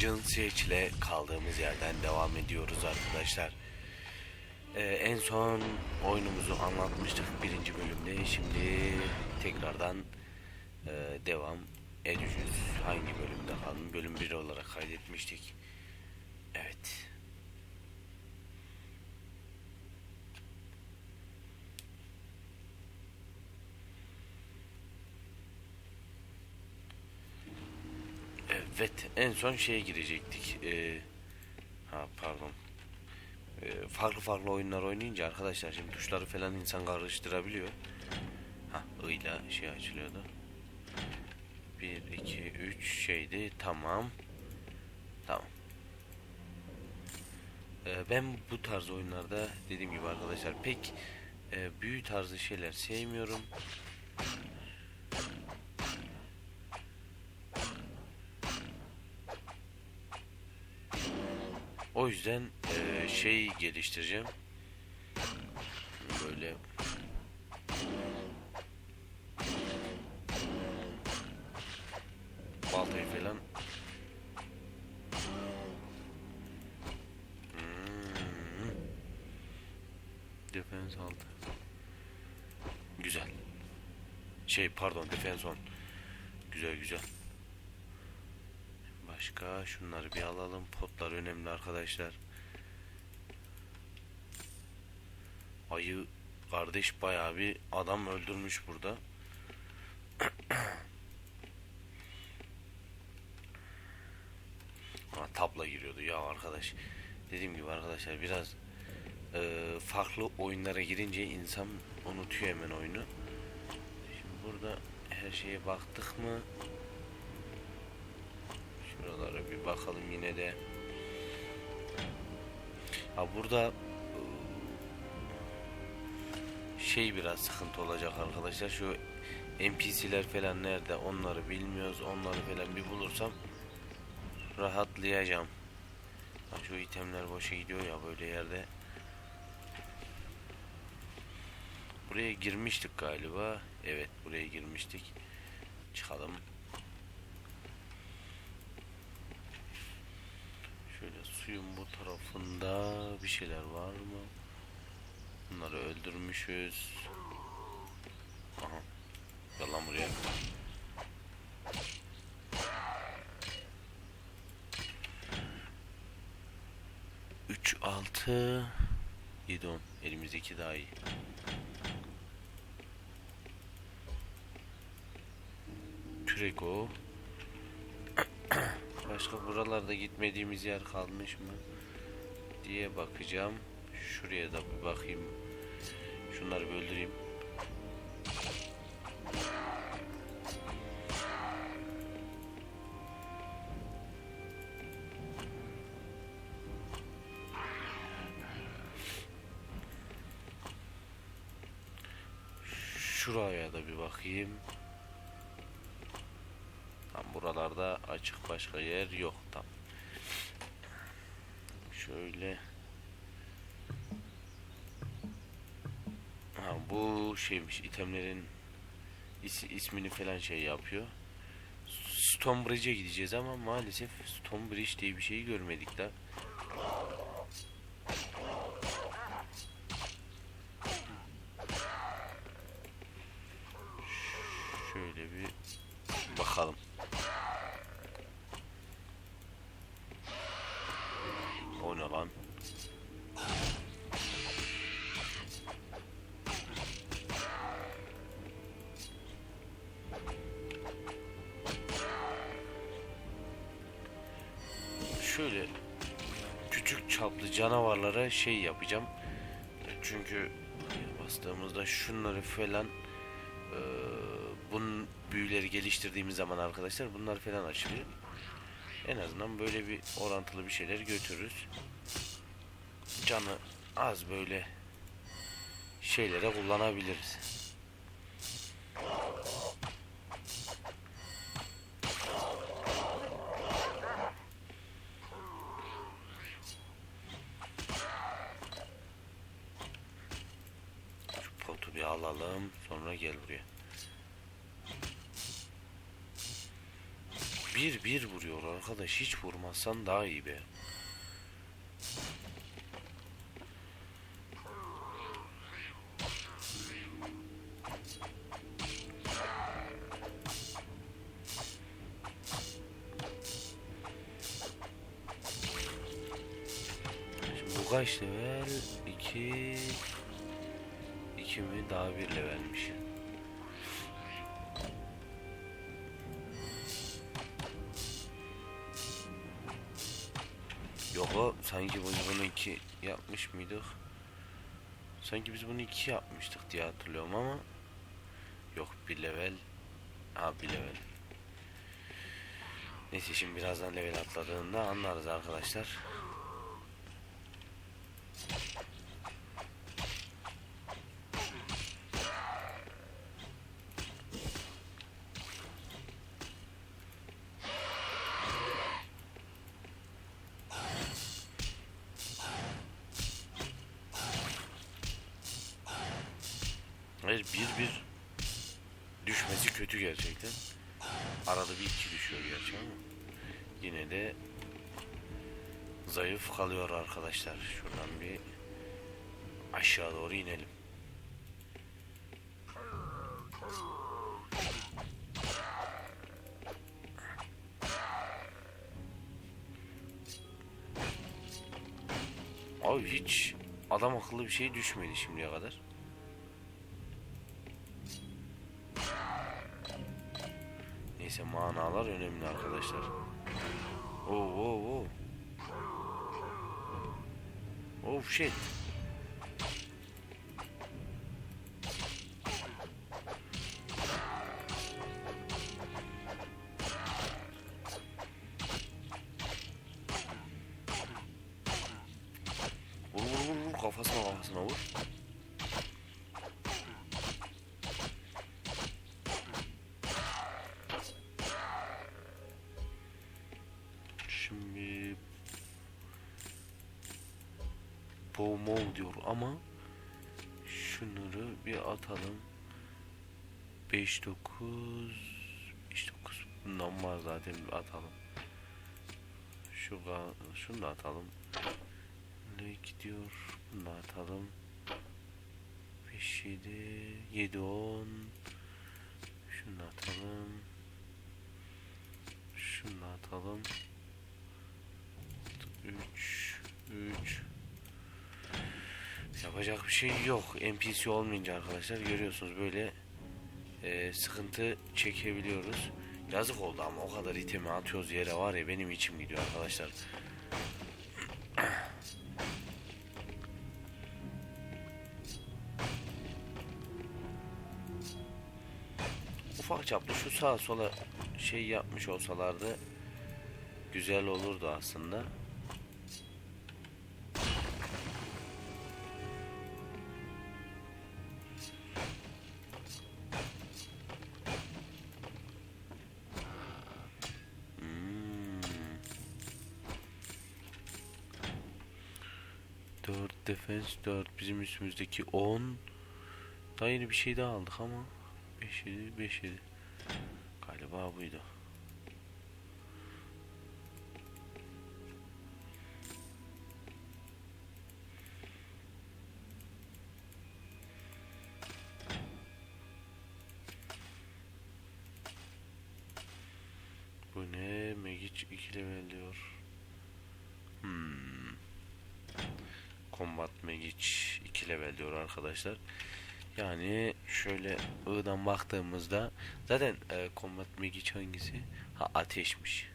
Cinsiyetçi ile kaldığımız yerden devam ediyoruz arkadaşlar. Ee, en son oyunumuzu anlatmıştık birinci bölümde. Şimdi tekrardan e, devam edeceğiz. Hangi bölümde kaldım? Bölüm 1 olarak kaydetmiştik. Evet. Evet, en son şeye girecektik. Ee, ha pardon. Ee, farklı farklı oyunlar oynayınca arkadaşlar şimdi tuşları falan insan karıştırabiliyor. Ha, ıyla şey açılıyordu. 1 2 3 şeydi. Tamam. Tamam. Ee, ben bu tarz oyunlarda dediğim gibi arkadaşlar pek e, büyü tarzı şeyler sevmiyorum. O yüzden eee, şey geliştireceğim. Böyle baltayı falan. Hmm. Defense altı. Güzel. Şey pardon defense on. Güzel güzel. Başka şunları bir alalım. Potlar önemli arkadaşlar. Ayı kardeş bayağı bir adam öldürmüş burada. Ha, tabla giriyordu ya arkadaş. Dediğim gibi arkadaşlar biraz e, farklı oyunlara girince insan unutuyor hemen oyunu. Şimdi burada her şeye baktık mı? Şuralara bir bakalım yine de. Ha burada e, şey biraz sıkıntı olacak arkadaşlar. Şu NPC'ler falan nerede onları bilmiyoruz. Onları falan bir bulursam rahatlayacağım. Ha, şu itemler boşa gidiyor ya böyle yerde. Buraya girmiştik galiba. Evet buraya girmiştik. Çıkalım. Şöyle suyun bu tarafında bir şeyler var mı? Bunları öldürmüşüz. Aha. Gel lan buraya. Üç, altı, yedi, on. Elimizdeki daha iyi. Türeko. Başka buralarda gitmediğimiz yer kalmış mı diye bakacağım. Şuraya da bir bakayım. Şunları bir öldüreyim. Şuraya da bir bakayım. Tam buralarda açık başka yer yok tam. Şöyle. Ha bu şeymiş itemlerin is, ismini falan şey yapıyor. Stonebridge'e gideceğiz ama maalesef Stonebridge diye bir şeyi görmedik de. Şey yapacağım. Çünkü bastığımızda şunları falan eee bunun büyüleri geliştirdiğimiz zaman arkadaşlar bunlar falan açılıyor. En azından böyle bir orantılı bir şeyler götürürüz. Canı az böyle şeylere kullanabiliriz. Alalım sonra gel buraya. bir bir vuruyor arkadaş hiç vurmazsan daha iyi be. Yapmış mıydık? Sanki biz bunu 2 yapmıştık diye hatırlıyorum ama Yok bir level Ha bir level Neyse şimdi birazdan level atladığında anlarız arkadaşlar. De zayıf kalıyor arkadaşlar. Şuradan bir aşağı doğru inelim. Abi hiç adam akıllı bir şey düşmedi şimdiye kadar. Neyse manalar önemli arkadaşlar. whoa, whoa. Oh shit. 5 9 5 9 bundan var zaten atalım. Şu şunu da atalım. Ne gidiyor? Bunu da atalım. 5 7 7 10 şunu da atalım. Şunu da atalım. 3 3 Yapacak bir şey yok. NPC olmayınca arkadaşlar görüyorsunuz böyle e, sıkıntı çekebiliyoruz. Yazık oldu ama o kadar itemi atıyoruz yere var ya benim içim gidiyor arkadaşlar. Ufak çaplı şu sağa sola şey yapmış olsalardı güzel olurdu aslında. 4 defense 4 bizim üstümüzdeki 10 daha yeni bir şey daha aldık ama 5 7 5 7 galiba buydu. Level diyor arkadaşlar. Yani şöyle I'dan baktığımızda zaten e, Combat Magic hangisi? Ha ateşmiş.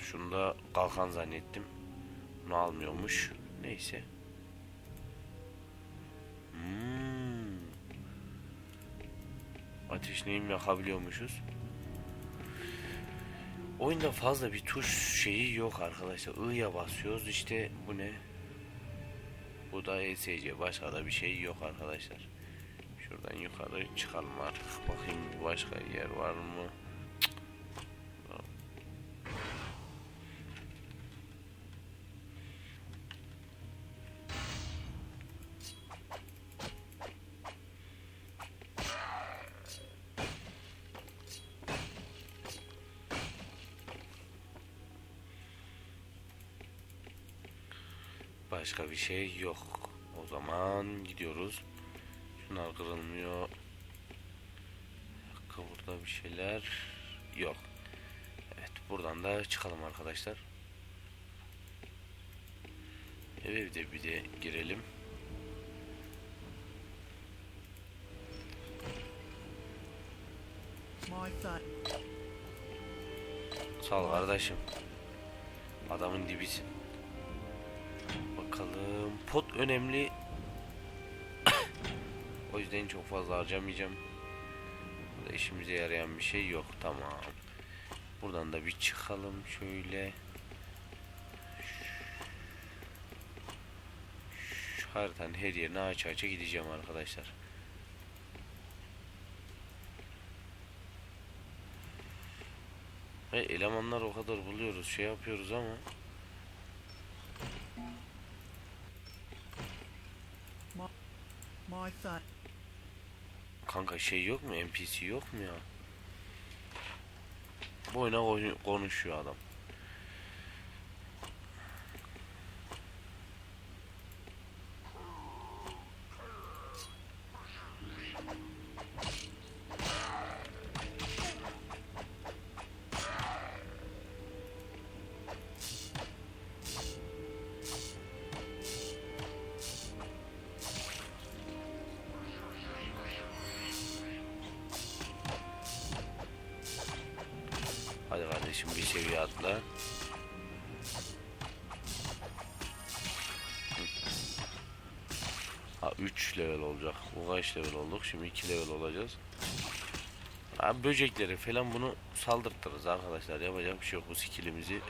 Şunu da kalkan zannettim. Bunu almıyormuş. Neyse. Hmm. Ateş yakabiliyormuşuz. Oyunda fazla bir tuş şeyi yok arkadaşlar. I'ya basıyoruz işte bu ne? Bu da ESC başka da bir şey yok arkadaşlar. Şuradan yukarı çıkalım artık. Bakayım başka yer var mı? Başka bir şey yok. O zaman gidiyoruz. Şunlar kırılmıyor. Burada bir şeyler yok. Evet buradan da çıkalım arkadaşlar. Eve bir de bir de girelim. Sağ ol kardeşim. Adamın dibisin. Bakalım. Pot önemli. o yüzden çok fazla harcamayacağım. Burada işimize yarayan bir şey yok. Tamam. Buradan da bir çıkalım şöyle. Şu haritanın her yerine aç aça gideceğim arkadaşlar. Ve elemanlar o kadar buluyoruz, şey yapıyoruz ama kanka şey yok mu? NPC yok mu ya? Boyuna konuşuyor adam. 2 level olacağız. Abi böcekleri falan bunu saldırtırız arkadaşlar. Yapacak bir şey yok. Bu skillimizi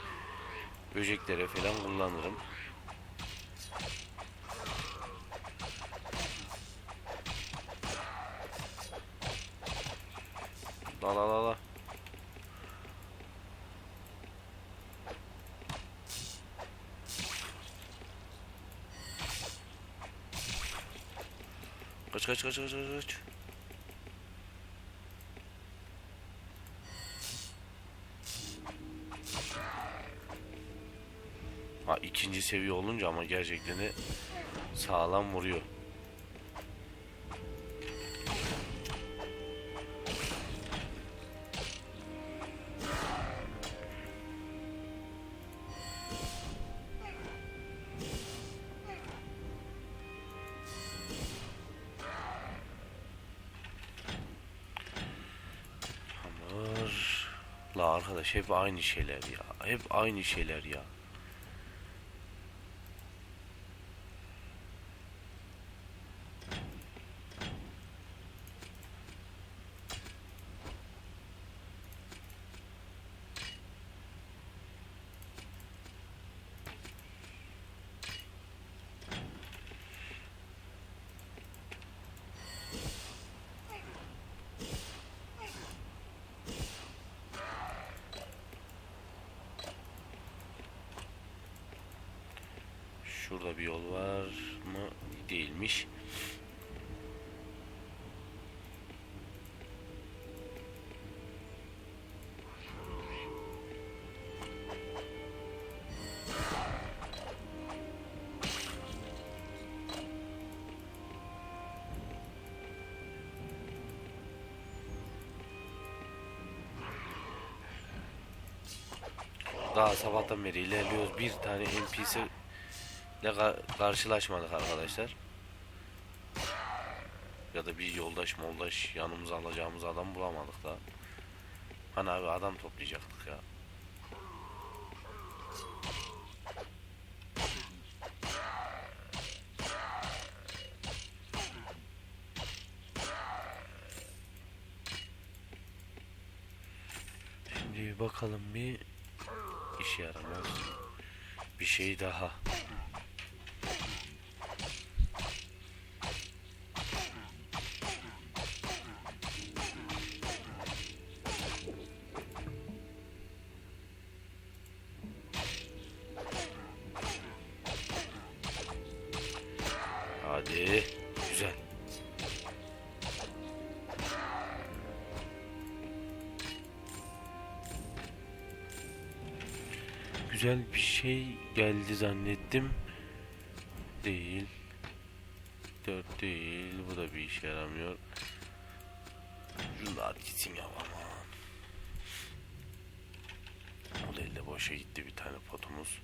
böceklere falan kullanırım. La la la la. Kaç kaç kaç kaç kaç seviye olunca ama gerçekten de sağlam vuruyor. La arkadaş hep aynı şeyler ya. Hep aynı şeyler ya. Daha sabahtan beri ilerliyoruz. Bir tane NPC ile ka- karşılaşmadık arkadaşlar. Ya da bir yoldaş moldaş yanımıza alacağımız adam bulamadık da. Hani abi adam toplayacaktık ya. Şimdi bakalım bir. Bir şey daha. Güzel bir şey geldi zannettim. değil. 4 değil. Bu da bir işe yaramıyor. At gitsin ya aman. O değil de boşa gitti bir tane potumuz.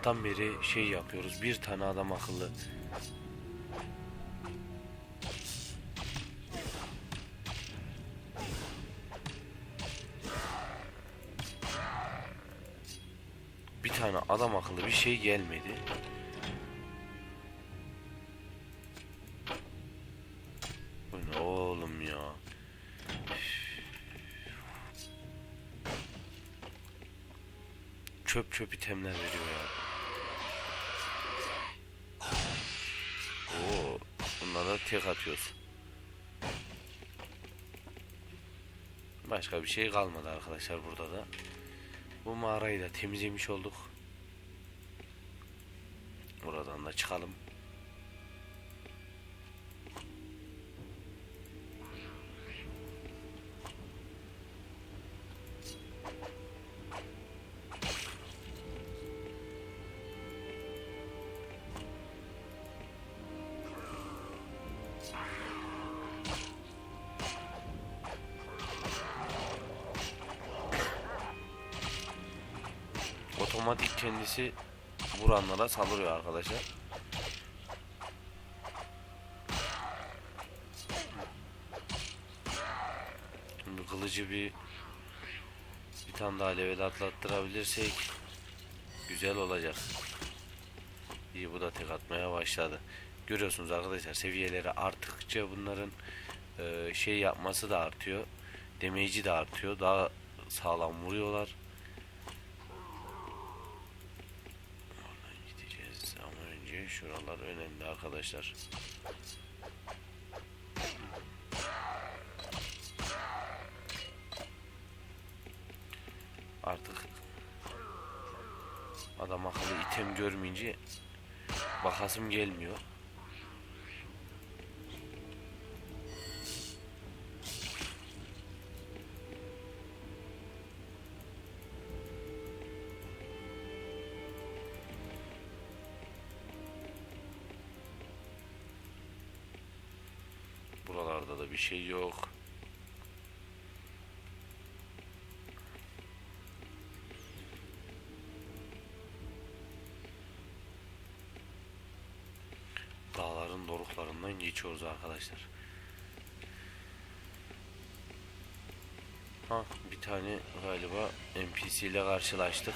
Sabahtan beri şey yapıyoruz. Bir tane adam akıllı. Bir tane adam akıllı bir şey gelmedi. Oğlum ya? Çöp çöp itemler veriyor ya. Tek atıyoruz. Başka bir şey kalmadı arkadaşlar burada da. Bu mağarayı da temizlemiş olduk. Buradan da çıkalım. Otomatik kendisi vuranlara saldırıyor arkadaşlar. Şimdi kılıcı bir bir tane daha level atlattırabilirsek güzel olacak. İyi bu da tek atmaya başladı. Görüyorsunuz arkadaşlar seviyeleri arttıkça bunların e, şey yapması da artıyor. Damage'i de artıyor. Daha sağlam vuruyorlar. Oradan gideceğiz ama önce şuralar önemli arkadaşlar. Artık adam akıllı item görmeyince bakasım gelmiyor. Şey yok. Dağların doruklarından geçiyoruz arkadaşlar. Ha bir tane galiba NPC ile karşılaştık.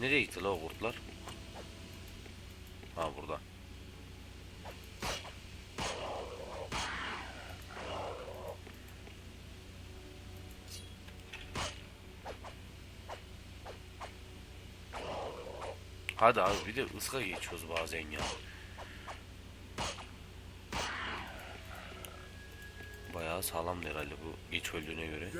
Nereye gitti la o kurtlar? Ha burada. Hadi abi bir de ıska geçiyoruz bazen ya. Bayağı sağlam herhalde bu geç öldüğüne göre.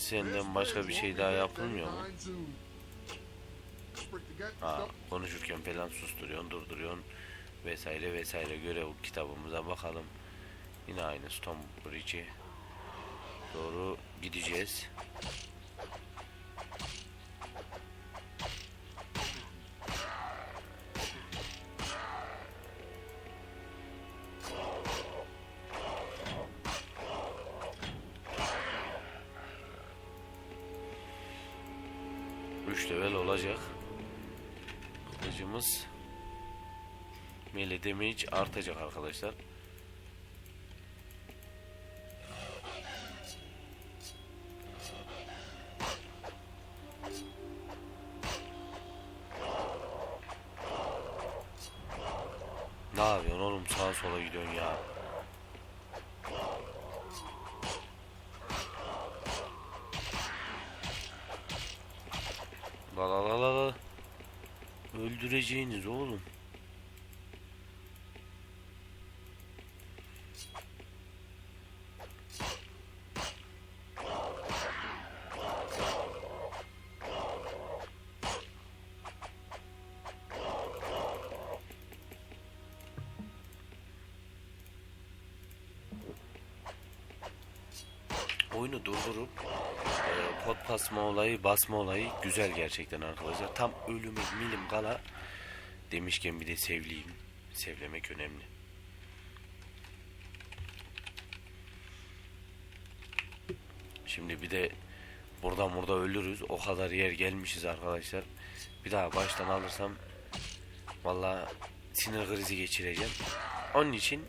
Senden başka bir şey daha yapılmıyor mu? Ha, konuşurken falan susturuyorsun, durduruyorsun vesaire vesaire görev kitabımıza bakalım. Yine aynı Stonebridge'e doğru gideceğiz. Üç level olacak. Kılıcımız melee damage artacak arkadaşlar. Oyunu durdurup e, pot basma olayı, basma olayı güzel gerçekten arkadaşlar. Tam ölüme milim kala demişken bir de sevliyim. Sevlemek önemli. Şimdi bir de buradan burada ölürüz. O kadar yer gelmişiz arkadaşlar. Bir daha baştan alırsam vallahi sinir krizi geçireceğim. Onun için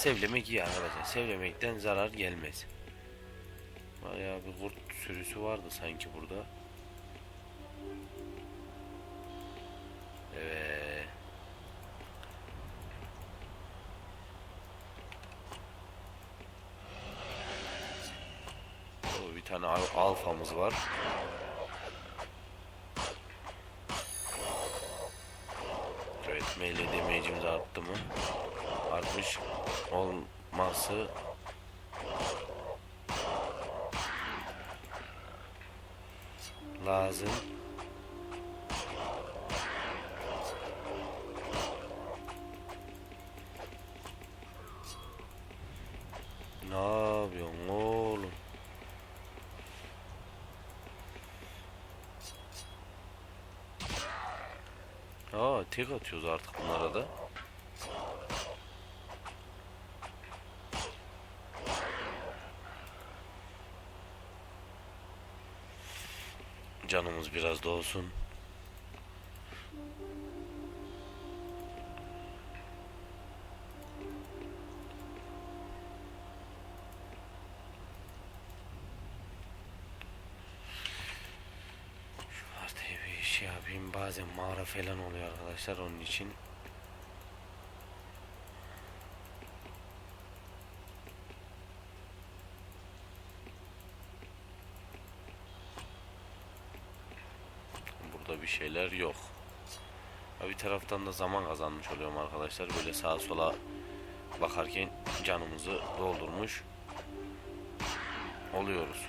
sevlemek iyi arkadaşlar. Sevlemekten zarar gelmez. Bayağı bir kurt sürüsü vardı sanki burada. Evet. Oo, bir tane al- alfamız var. Evet melee damage'imiz arttı mı? Artmış olması lazım. Ne yapıyorsun oğlum? Aa tek atıyoruz artık bunlara da. Canımız biraz da olsun. Şu haritayı bir şey yapayım. Bazen mağara falan oluyor arkadaşlar onun için. Burada bir şeyler yok. Bir taraftan da zaman kazanmış oluyorum arkadaşlar. Böyle sağa sola bakarken canımızı doldurmuş oluyoruz.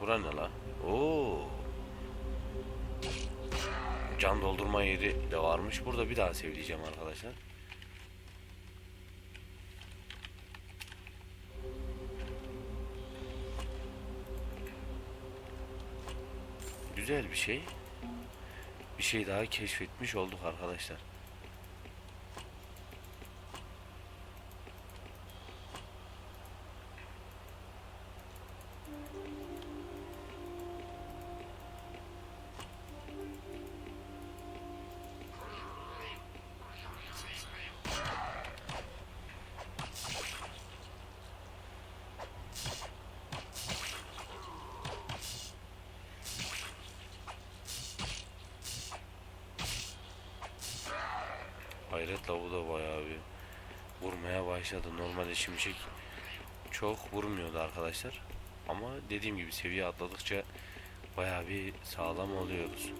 Bura ne la? Oo. Can doldurma yeri de varmış. Burada bir daha sevleyeceğim arkadaşlar. Güzel bir şey. Bir şey daha keşfetmiş olduk arkadaşlar. Hayret lavu da bayağı bir vurmaya başladı. Normalde şimşek çok vurmuyordu arkadaşlar. Ama dediğim gibi seviye atladıkça bayağı bir sağlam oluyoruz.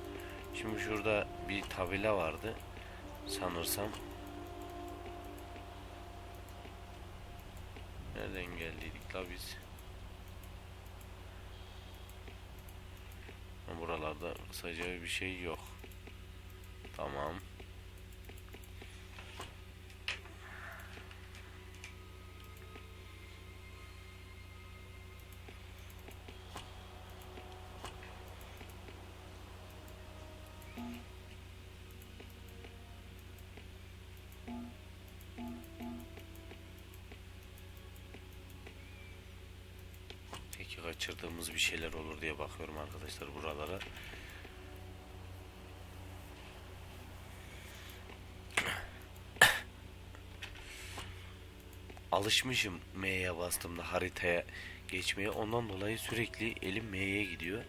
Şimdi şurada bir tabela vardı. Sanırsam Nereden geldiydik la biz? Buralarda kısaca bir şey yok. Kaçırdığımız bir şeyler olur diye bakıyorum arkadaşlar buralara. Alışmışım M'ye bastığımda haritaya geçmeye. Ondan dolayı sürekli elim M'ye gidiyor.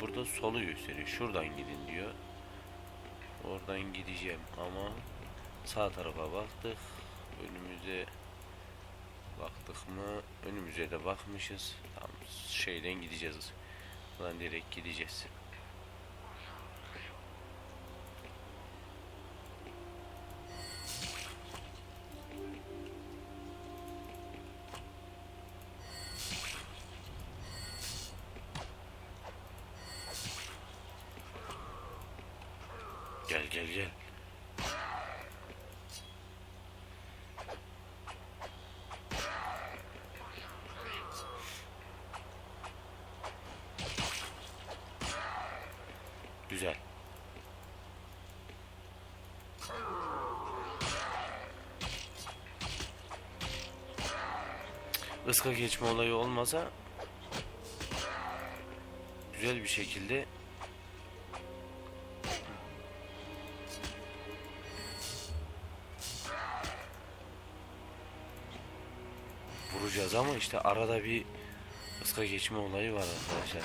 Burada solu gösteriyor. Şuradan gidin diyor. Oradan gideceğim ama sağ tarafa baktık. Önümüze baktık mı? Önümüze de bakmışız. Tam şeyden gideceğiz. Buradan direkt gideceğiz. Iska geçme olayı olmasa güzel bir şekilde vuracağız ama işte arada bir ıska geçme olayı var arkadaşlar.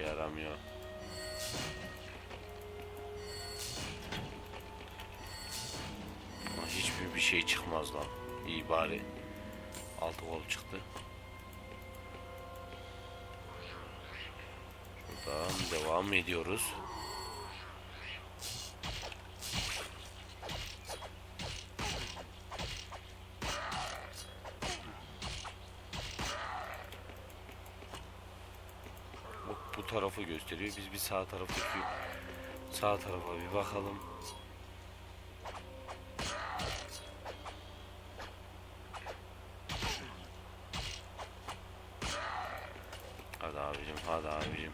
İşe yaramıyor. Hiçbir bir şey çıkmaz lan. İyi bari. Altı kol çıktı. Şuradan devam ediyoruz. Bu, bu tarafı gösteriyor. Biz bir sağ taraftaki sağ tarafa bir bakalım. Hadi abicim, hadi abicim.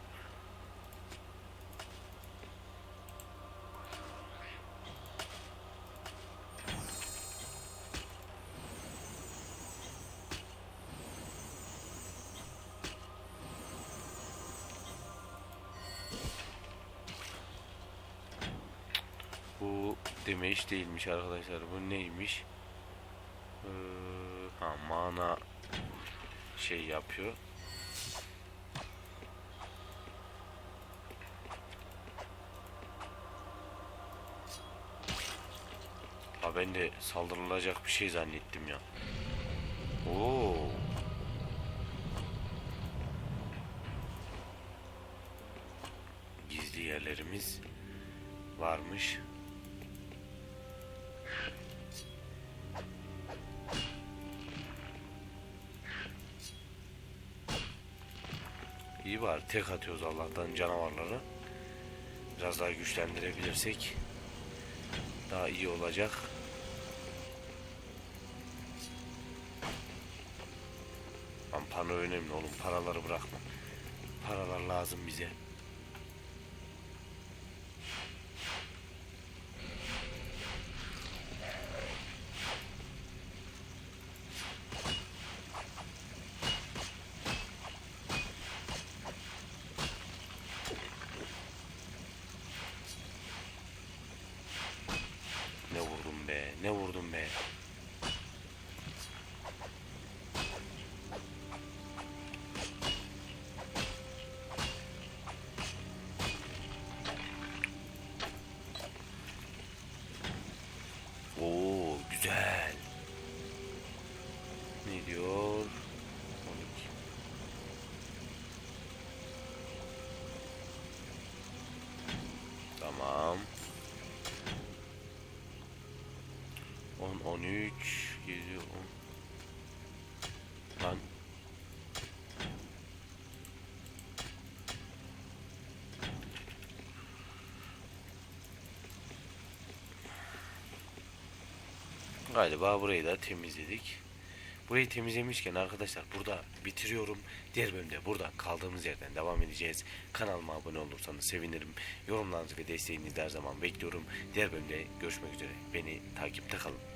Demeç değilmiş arkadaşlar. Bu neymiş? Ee, ha mana şey yapıyor. Ha ben de saldırılacak bir şey zannettim ya. Oo. Gizli yerlerimiz varmış. İyi var. Tek atıyoruz Allah'tan canavarları. Biraz daha güçlendirebilirsek daha iyi olacak. Lan para önemli oğlum. Paraları bırakma. Paralar lazım bize. Ne vurdum be, ne vurdum be. Oo, güzel. Ne diyor? 12. Tamam. 10, 13, 7, 10. Lan. Galiba burayı da temizledik. Burayı temizlemişken arkadaşlar burada bitiriyorum. Diğer bölümde burada kaldığımız yerden devam edeceğiz. Kanalıma abone olursanız sevinirim. Yorumlarınızı ve desteğinizi her zaman bekliyorum. Diğer bölümde görüşmek üzere. Beni takipte kalın.